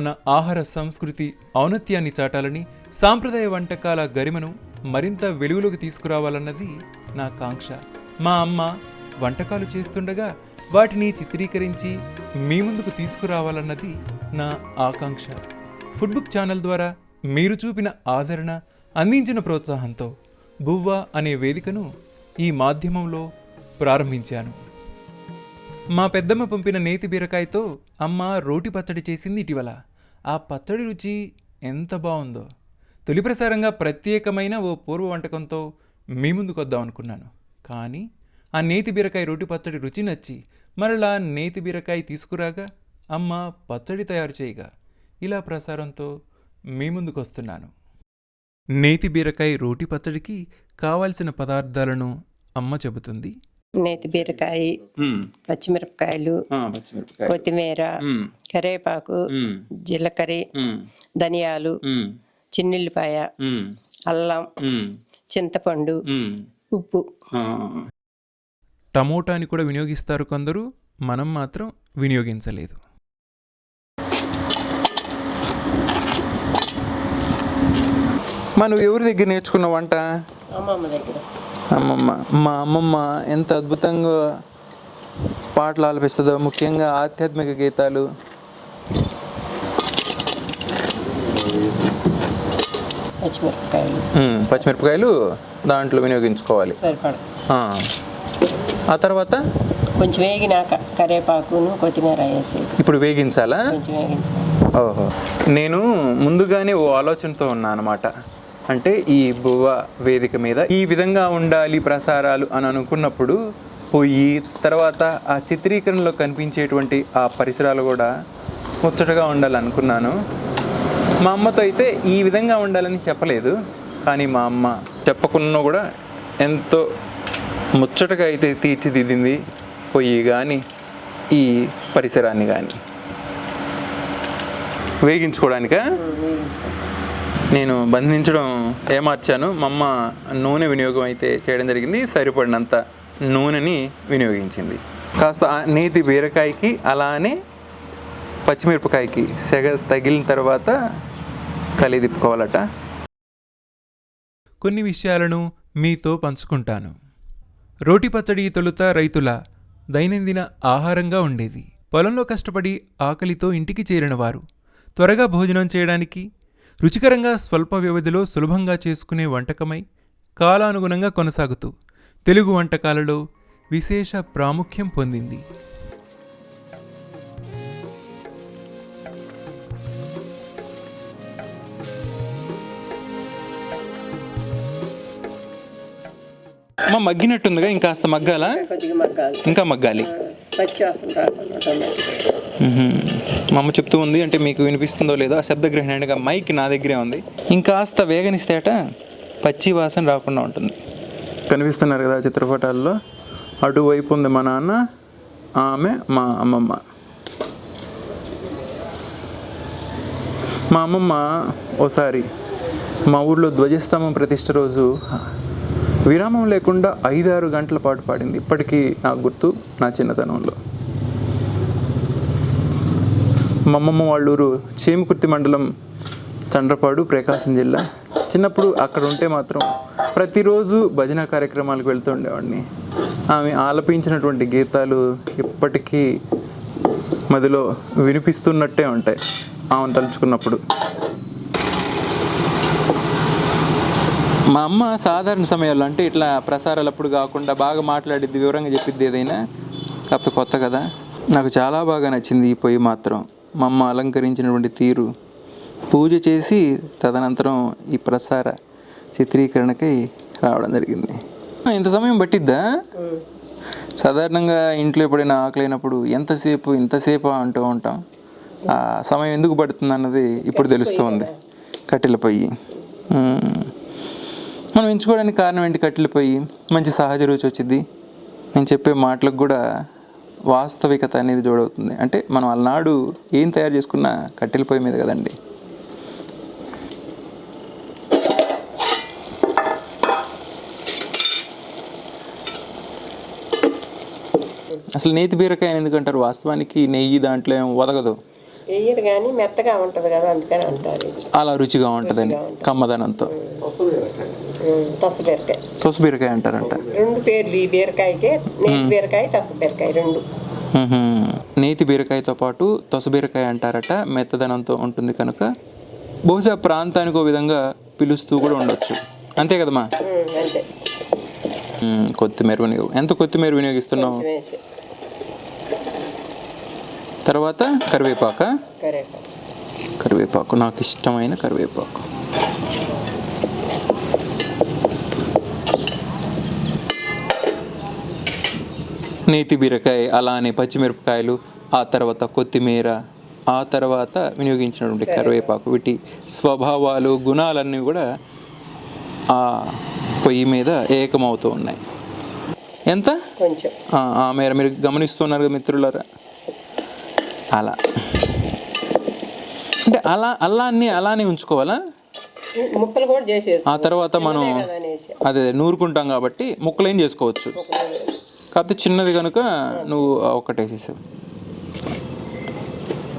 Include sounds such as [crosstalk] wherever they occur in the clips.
మన ఆహార సంస్కృతి ఔన్నత్యాన్ని చాటాలని సాంప్రదాయ వంటకాల గరిమను మరింత వెలుగులోకి తీసుకురావాలన్నది నా కాంక్ష. మా అమ్మ వంటకాలు చేస్తుండగా వాటిని చిత్రీకరించి మీ ముందుకు తీసుకురావాలన్నది నా ఆకాంక్ష. ఫుడ్బుక్ ఛానల్ ద్వారా మీరు చూపిన ఆదరణ అందించిన ప్రోత్సాహంతో బువ్వ అనే వేదికను ఈ మాధ్యమంలో ప్రారంభించాను. మా పెద్దమ్మ పంపిన నేతి బీరకాయతో అమ్మ రోటి పచ్చడి చేసింది ఇటీవల. ఆ పచ్చడి రుచి ఎంత బాగుందో. తొలి ప్రసారంగా ప్రత్యేకమైన ఓ పూర్వ వంటకంతో మీ ముందుకు వద్దాం అనుకున్నాను. కానీ ఆ నేతి బీరకాయ రోటి పచ్చడి రుచి నచ్చి మరలా నేతి బీరకాయ తీసుకురాగా అమ్మ పచ్చడి తయారు చేయగా ఇలా ప్రసారంతో మీ ముందుకు వస్తున్నాను. నేతి బీరకాయ రోటి పచ్చడికి కావాల్సిన పదార్థాలను అమ్మ చెబుతుంది. నేతి బీరకాయ పచ్చిమిరపకాయలు పచ్చిమిరపకాయ కొత్తిమీర కరివేపాకు జీలకర్ర ధనియాలు చిన్నుల్లిపాయ అల్లం చింతపండు ఉప్పు. టమోటాని కూడా వినియోగిస్తారు కొందరు మనం మాత్రం వినియోగించలేదు. మనం ఎవరి దగ్గర నేర్చుకున్న వంట? అమ్మమ్మ దగ్గర. అమ్మమ్మ మా అమ్మమ్మ ఎంత అద్భుతంగా పాటలు ఆలపిస్తుందో ముఖ్యంగా ఆధ్యాత్మిక గీతాలు. పచ్చిమిరపకాయలు. పచ్చిమిరపకాయలు దాంట్లో వినియోగించుకోవాలి. ఆ. తర్వాత? కొంచెం వేగినాక కరివేపాకును కొత్తిమీర వేసి. ఇప్పుడు వేగించాలా? కొంచెం వేగించాలి. ఓహో. నేను ముందుగానే ఓ ఆలోచనతో ఉన్నా అనమాట అంటే ఈ బువ్వ వేదిక మీద. ఈ విధంగా ఉండాలి ప్రసారాలు అని అనుకున్నప్పుడు పొయ్యి తర్వాత ఆ చిత్రీకరణలో కనిపించేటువంటి ఆ పరిసరాలు కూడా ముచ్చటగా ఉండాలనుకున్నాను. మా అమ్మతో అయితే ఈ విధంగా ఉండాలని చెప్పలేదు. కానీ మా అమ్మ చెప్పకున్నా కూడా ఎంతో ముచ్చటగా అయితే తీర్చిదిద్దింది. పొయ్యి కానీ ఈ పరిసరాన్ని కానీ వేగించుకోవడానికా? నేను బంధించడం ఏమార్చాను. మా అమ్మ నూనె వినియోగం అయితే చేయడం జరిగింది. సరిపడినంత నూనెని వినియోగించింది. కాస్త నేతి బీరకాయకి అలానే పచ్చిమిరపకాయకి సెగ తగిలిన తర్వాత కలిదిప్పుకోవాలట కొన్ని విషయాలను మీతో పంచుకుంటాను. రోటి పచ్చడి తొలుత రైతుల దైనందిన ఆహారంగా ఉండేది. పొలంలో కష్టపడి ఆకలితో ఇంటికి చేరిన వారు త్వరగా భోజనం చేయడానికి రుచికరంగా స్వల్ప వ్యవధిలో సులభంగా చేసుకునే వంటకమై కాలానుగుణంగా కొనసాగుతూ తెలుగు వంటకాలలో విశేష ప్రాముఖ్యం పొందింది. అమ్మ మగ్గినట్టుందిగా ఇంకాస్త మగ్గాల? ఇంకా మగ్గాలి. పచ్చి వాసన రాకుండా. మా అమ్మ చెప్తూ ఉంది అంటే మీకు వినిపిస్తుందో లేదో ఆ శబ్ద గ్రహణగా మైక్ నా దగ్గరే ఉంది. ఇంకాస్త వేగనిస్తేట పచ్చి వాసన రాకుండా ఉంటుంది. కనిపిస్తున్నారు కదా చిత్రపటాల్లో. అటువైపు ఉంది మా నాన్న ఆమె మా అమ్మమ్మ. మా అమ్మమ్మ ఓసారి మా ఊర్లో ధ్వజస్తంభం ప్రతిష్ట రోజు విరామం లేకుండా ఐదారు గంటల పాటు పాడింది. ఇప్పటికీ నాకు గుర్తు నా చిన్నతనంలో. మా అమ్మమ్మ వాళ్ళ ఊరు చీమకుర్తి మండలం చండ్రపాడు ప్రకాశం జిల్లా. చిన్నప్పుడు అక్కడ ఉంటే మాత్రం ప్రతిరోజు భజన కార్యక్రమాలకు వెళ్తూ ఉండేవాడిని. ఆమె ఆలపించినటువంటి గీతాలు ఇప్పటికీ మదిలో వినిపిస్తున్నట్టే ఉంటాయి ఆమెను తలుచుకున్నప్పుడు. మా అమ్మ సాధారణ సమయాల్లో అంటే ఇట్లా ప్రసారాలప్పుడు కాకుండా బాగా మాట్లాడిద్ది వివరంగా చెప్పిద్ది ఏదైనా. కాకపోతే కొత్త కదా. నాకు చాలా బాగా నచ్చింది ఈ పొయ్యి మాత్రం. మా అమ్మ అలంకరించినటువంటి తీరు. పూజ చేసి తదనంతరం ఈ ప్రసార చిత్రీకరణకై రావడం జరిగింది. ఇంత సమయం పట్టిద్దా? సాధారణంగా ఇంట్లో ఎప్పుడైనా ఆకలినప్పుడు ఎంతసేపు ఇంతసేపు అంటూ ఉంటాం. ఆ సమయం ఎందుకు పడుతుంది అన్నది ఇప్పుడు తెలుస్తుంది. కట్టెల పొయ్యి. మనం ఎంచుకోవడానికి కారణం ఏంటి కట్టెల పొయ్యి? మంచి సహజ రుచి వచ్చింది నేను చెప్పే మాటలకు కూడా వాస్తవికత అనేది జోడవుతుంది. అంటే మనం అలనాడు ఏం తయారు చేసుకున్న కట్టెల పొయ్యి మీద కదండి. అసలు నేతి బీరకాయ అని ఎందుకంటారు వాస్తవానికి నెయ్యి దాంట్లో ఏం వదగదు వేయరు కానీ మెత్తగా ఉంటుంది కదా అందుకని అంటారు అలా రుచిగా ఉంటుందని కమ్మదనంతో. ఉమ్, తస బీరకాయ. తోస బీరకాయ అంటారంట. రెండు పేర్లు ఈ బీరకాయకే నేతి బీరకాయ తస బీరకాయ రెండు. నేతి బీరకాయతో పాటు తొస బీరకాయ అంటారట మెత్తదనంతో ఉంటుంది కనుక. బహుశా ప్రాంతానికి ఒక విధంగా పిలుస్తూ కూడా ఉండొచ్చు. అంతే కదమ్మా? అంతే. కొత్తిమీర వినియోగం. ఎంత కొత్తిమీర వినియోగిస్తున్నావు? తర్వాత కరివేపాక? కరివేపాకు. నాకు ఇష్టమైన కరివేపాకు. నేతి బీరకాయ అలానే పచ్చిమిరపకాయలు ఆ తర్వాత కొత్తిమీర ఆ తర్వాత వినియోగించినటువంటి కరివేపాకు. వీటి స్వభావాలు గుణాలన్నీ కూడా ఆ పొయ్యి మీద ఏకమవుతూ ఉన్నాయి. ఎంత? కొంచెం. ఆ, మేర మీరు గమనిస్తున్నారు మిత్రులారా? అలా. అంటే అలా అల్లాన్ని అలానే ఉంచుకోవాలా? ముక్కలు కూడా చేసేసి ఆ తర్వాత మనం అదే నూరుకుంటాం కాబట్టి ముక్కలేం చేసుకోవచ్చు. కాకపోతే చిన్నది కనుక నువ్వు వేసేసావు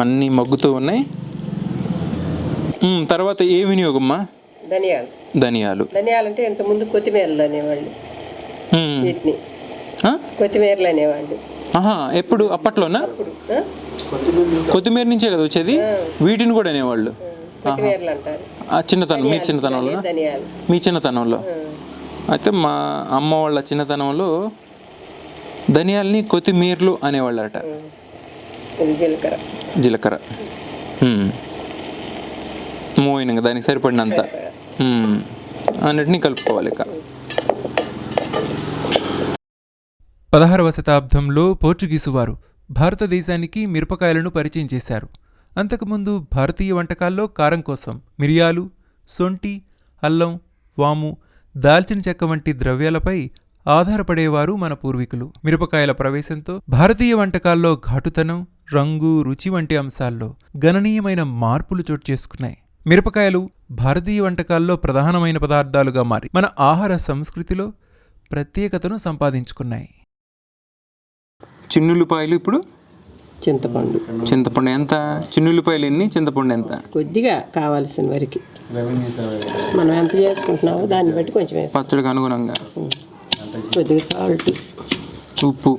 అన్నీ మగ్గుతూ ఉన్నాయి. తర్వాత ఏ వినియోగమ్మా? ధనియాలు. ధనియాలు. ధనియాలు అంటే ఇంత ముందు కొత్తిమీరలు అనేవాళ్ళు. వీటిని? కొత్తిమీరలు అనేవాళ్ళు. ఎప్పుడు? అప్పట్లోనా? కొత్తిమీర నుంచే కదా వచ్చేది? వీటిని కూడా అనేవాళ్ళు. కొత్తిమీరలు అంటారు ఆ చిన్నతనం మీ చిన్నతనంలో? ధనియాలు మీ చిన్నతనంలో? అయితే మా అమ్మ వాళ్ళ చిన్నతనంలో ధనియాల్ని కొత్తిమీరలు అనేవాళ్ళట. జీలకర్ర. జీలకర్ర. మోయిన దానికి సరిపడినంత. అన్నిటినీ కలుపుకోవాలి ఇక. పదహారవ శతాబ్దంలో పోర్చుగీసు వారు భారతదేశానికి మిరపకాయలను పరిచయం చేశారు. అంతకుముందు భారతీయ వంటకాల్లో కారం కోసం మిరియాలు సొంటి అల్లం వాము దాల్చిన చెక్క వంటి ద్రవ్యాలపై ఆధారపడేవారు మన పూర్వీకులు. మిరపకాయల ప్రవేశంతో భారతీయ వంటకాల్లో ఘాటుతనం రంగు రుచి వంటి అంశాల్లో గణనీయమైన మార్పులు చోటు చేసుకున్నాయి. మిరపకాయలు భారతీయ వంటకాల్లో ప్రధానమైన పదార్థాలుగా మారి మన ఆహార సంస్కృతిలో ప్రత్యేకతను సంపాదించుకున్నాయి. చిన్నుల్లిపాయలు ఇప్పుడు? చింతపండు. చింతపండు ఎంత? చిన్నుల్లిపాయలు ఎన్ని? చింతపండు ఎంత? కొద్దిగా కావాల్సిన వరకు. మనం ఎంత చేసుకుంటున్నామో దాన్ని బట్టి కొంచెం పచ్చడికి అనుగుణంగా. కొద్దిగా సాల్ట్ ఉప్పు.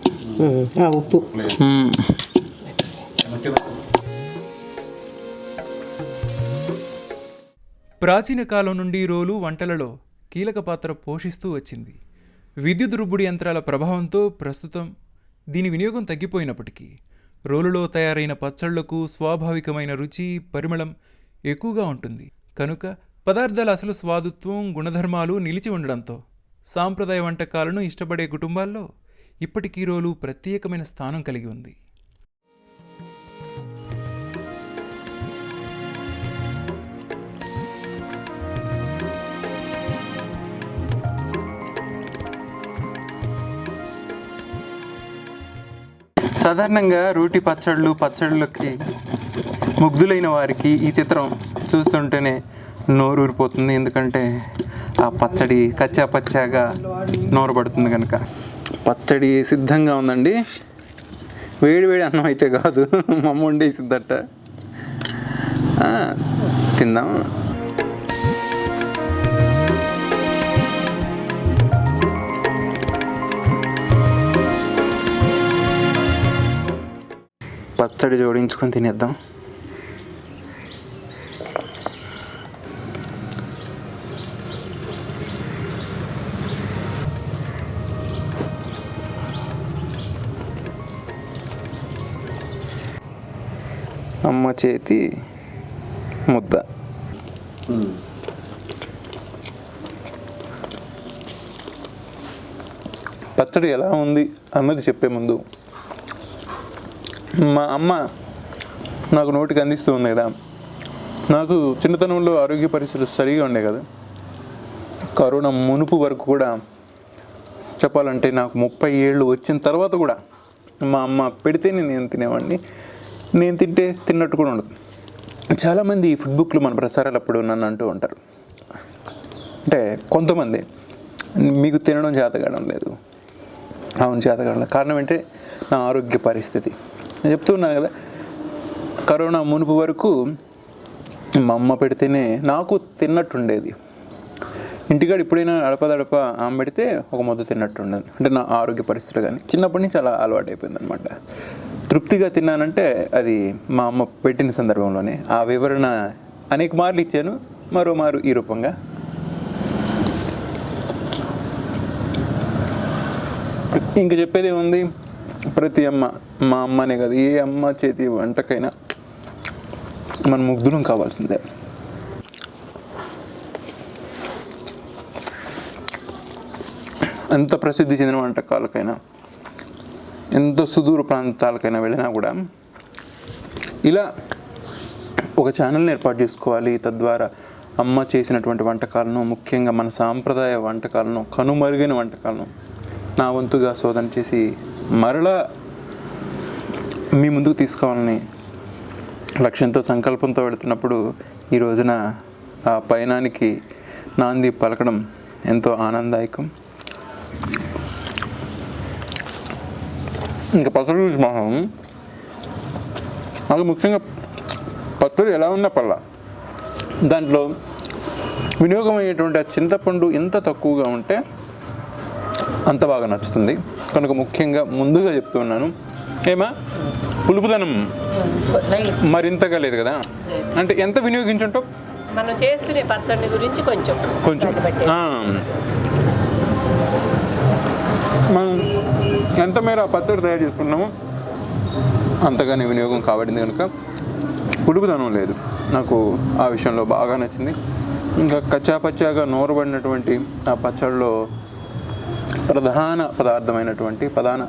ఉప్పు. ప్రాచీన కాలం నుండి రోలు వంటలలో కీలక పాత్ర పోషిస్తూ వచ్చింది. విద్యుత్ రుబ్బుడి యంత్రాల ప్రభావంతో ప్రస్తుతం దీని వినియోగం తగ్గిపోయినప్పటికీ రోలులో తయారైన పచ్చళ్ళకు స్వాభావికమైన రుచి పరిమళం ఎక్కువగా ఉంటుంది. కనుక పదార్థాల అసలు స్వాదుత్వం గుణధర్మాలు నిలిచి ఉండడంతో సాంప్రదాయ వంటకాలను ఇష్టపడే కుటుంబాల్లో ఇప్పటికీ రోలు ప్రత్యేకమైన స్థానం కలిగి ఉంది. సాధారణంగా రోటి పచ్చళ్ళు పచ్చళ్ళకి ముగ్ధులైన వారికి ఈ చిత్రం చూస్తుంటేనే నోరు ఊరిపోతుంది ఎందుకంటే ఆ పచ్చడి కచ్చా పచ్చాగా నోరు పడుతుంది కనుక పచ్చడి సిద్ధంగా ఉందండి. వేడి వేడి అన్నం అయితే కాదు. [laughs] మమ్మ వండేసిద్దట తిందాం. పచ్చడి జోడించుకొని తినేద్దాం. అమ్మ చేతి ముద్ద. పచ్చడి ఎలా ఉంది అన్నది చెప్పే ముందు మా అమ్మ నాకు నోటికి అందిస్తూ ఉంది కదా. నాకు చిన్నతనంలో ఆరోగ్య పరిస్థితులు సరిగా ఉండే కదా. కరోనా మునుపు వరకు కూడా చెప్పాలంటే నాకు ముప్పై ఏళ్ళు వచ్చిన తర్వాత కూడా మా అమ్మ పెడితేనే నేను తినేవాడిని. నేను తింటే తిన్నట్టు కూడా ఉండదు. చాలామంది ఈ ఫుడ్ బుక్లు మన ప్రసారాలు అప్పుడు నన్ను అంటూ ఉంటారు. అంటే కొంతమంది మీకు తినడం చేతగాడం లేదు. అవును చేతగాడం కారణం ఏంటంటే నా ఆరోగ్య పరిస్థితి. నేను చెప్తున్నాను కదా. కరోనా మునుపు వరకు మా అమ్మ పెడితేనే నాకు తిన్నట్టుండేది. ఇంటికాడ ఎప్పుడైనా అడపదడప ఆమె పెడితే ఒక మొద్దు తిన్నట్టుండదు. అంటే నా ఆరోగ్య పరిస్థితులు కానీ చిన్నప్పటి నుంచి అలా అలవాటు అయిపోయింది అనమాట తృప్తిగా తిన్నానంటే అది మా అమ్మ పెట్టిన సందర్భంలోనే ఆ వివరణ అనేక మార్లు ఇచ్చాను. మరో మారు ఈ రూపంగా. ఇంక చెప్పేది ఉంది ప్రతి అమ్మ మా అమ్మనే కాదు ఏ అమ్మ చేతి వంటకైనా మన ముగ్ధులం కావాల్సిందే. ఎంత ప్రసిద్ధి చెందిన వంటకాలకైనా ఎంత సుదూర ప్రాంతాలకైనా వెళ్ళినా కూడా ఇలా ఒక ఛానల్ని ఏర్పాటు చేసుకోవాలి. తద్వారా అమ్మ చేసినటువంటి వంటకాలను ముఖ్యంగా మన సాంప్రదాయ వంటకాలను కనుమరుగైన వంటకాలను నా వంతుగా శోధన చేసి మరలా మీ ముందుకు తీసుకోవాలని లక్ష్యంతో సంకల్పంతో వెళుతున్నప్పుడు ఈ రోజున ఆ పయనానికి నాంది పలకడం ఎంతో ఆనందదాయకం. ఇంకా పచ్చడి గురించి మనం నాకు ముఖ్యంగా పచ్చడి ఎలా ఉన్నా పళ్ళ దాంట్లో వినియోగం అయ్యేటువంటి ఆ చింతపండు ఎంత తక్కువగా ఉంటే అంత బాగా నచ్చుతుంది. కనుక ముఖ్యంగా ముందుగా చెప్తున్నాను ఏమా? పులుపుదనం మరింతగా లేదు కదా? అంటే ఎంత వినియోగించుంటావు మనం చేసుకునే పచ్చడి గురించి కొంచెం కొంచెం. మనం ఎంత మేర పచ్చడి తయారు చేసుకున్నామో అంతగానే వినియోగం కాబడింది కనుక పులుపుదనం లేదు. నాకు ఆ విషయంలో బాగా నచ్చింది. ఇంకా కచ్చా పచ్చాగా నూరబడినటువంటి ఆ పచ్చడిలో ప్రధాన పదార్థమైనటువంటి ప్రధాన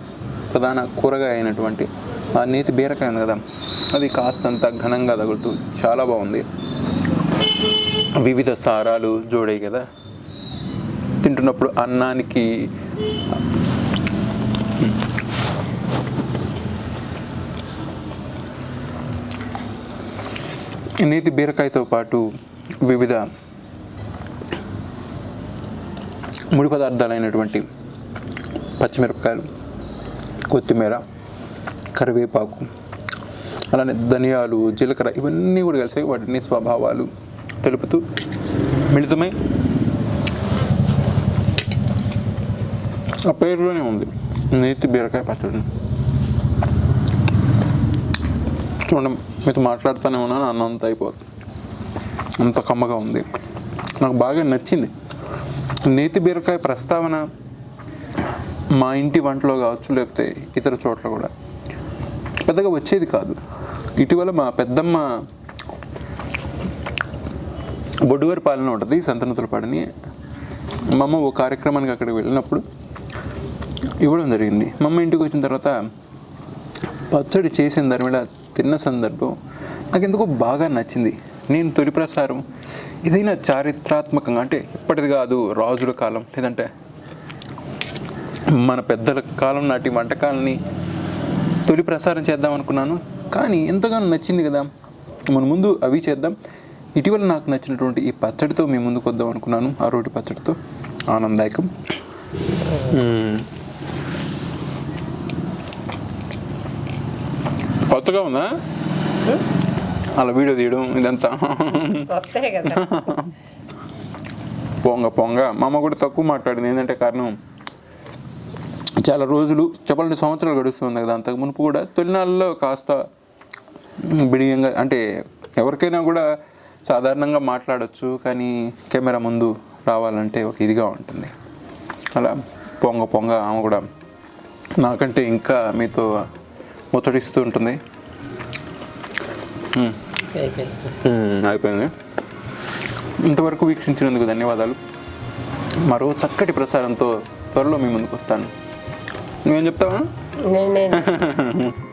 ప్రధాన కూరగాయ అయినటువంటి ఆ నేతి బీరకాయ ఉంది కదా అది కాస్తంత ఘనంగా తగులుతూ చాలా బాగుంది. వివిధ సారాలు జోడాయి కదా తింటున్నప్పుడు అన్నానికి నేతి బీరకాయతో పాటు వివిధ ముడి పదార్థాలైనటువంటి పచ్చిమిరపకాయలు కొత్తిమీర కరివేపాకు అలానే ధనియాలు జీలకర్ర ఇవన్నీ కూడా కలిసి వాటిని స్వభావాలు తెలుపుతూ మిళితమై ఆ పేరులోనే ఉంది. నేతి బీరకాయ పచ్చడి. చూడండి మీతో మాట్లాడుతూనే ఉన్నాను అన్నంత అయిపోతుంది. అంత కమ్మగా ఉంది. నాకు బాగా నచ్చింది. నేతి బీరకాయ ప్రస్తావన మా ఇంటి వంటలో కావచ్చు లేకపోతే ఇతర చోట్ల కూడా. పెద్దగా వచ్చేది కాదు. ఇటీవల మా పెద్దమ్మ బొడ్డువారి పాలన ఉంటుంది సంతనతులపాడిని మా అమ్మ ఓ కార్యక్రమానికి అక్కడికి వెళ్ళినప్పుడు ఇవ్వడం జరిగింది. మా అమ్మ ఇంటికి వచ్చిన తర్వాత పచ్చడి చేసిన దాని మీద తిన్న సందర్భం నాకు ఎందుకో బాగా నచ్చింది. నేను తొలి ప్రసారం ఏదైనా చారిత్రాత్మకంగా అంటే ఇప్పటిది కాదు రాజుల కాలం లేదంటే మన పెద్దల కాలం నాటి వంటకాలని తొలి ప్రసారం చేద్దాం అనుకున్నాను. కానీ ఎంతగానో నచ్చింది కదా. మన ముందు అవి చేద్దాం. ఇటీవల నాకు నచ్చినటువంటి ఈ పచ్చడితో మీ ముందుకు వద్దాం అనుకున్నాను. ఆ రోటి పచ్చడితో. ఆనందదాయకం మ్మ్. కొత్తగా ఉందా? అలా వీడియో తీయడం ఇదంతా. పొంగ పొంగ. మా అమ్మ కూడా తక్కువ మాట్లాడింది. ఏంటంటే కారణం చాలా రోజులు చెప్పాలంటే సంవత్సరాలు గడుస్తుంది కదా. అంతకు మునుపు కూడా తొలినాళ్ళలో కాస్త బిడియంగా అంటే ఎవరికైనా కూడా సాధారణంగా మాట్లాడొచ్చు కానీ కెమెరా ముందు రావాలంటే ఒక ఇదిగా ఉంటుంది. అలా పొంగ పొంగ ఆమె కూడా నాకంటే ఇంకా మీతో ముచ్చటిస్తూ ఉంటుంది. అయిపోయింది. ఇంతవరకు వీక్షించినందుకు ధన్యవాదాలు. మరో చక్కటి ప్రసారంతో త్వరలో మీ ముందుకు వస్తాను. నువ్వేం చెప్తావా? [laughs]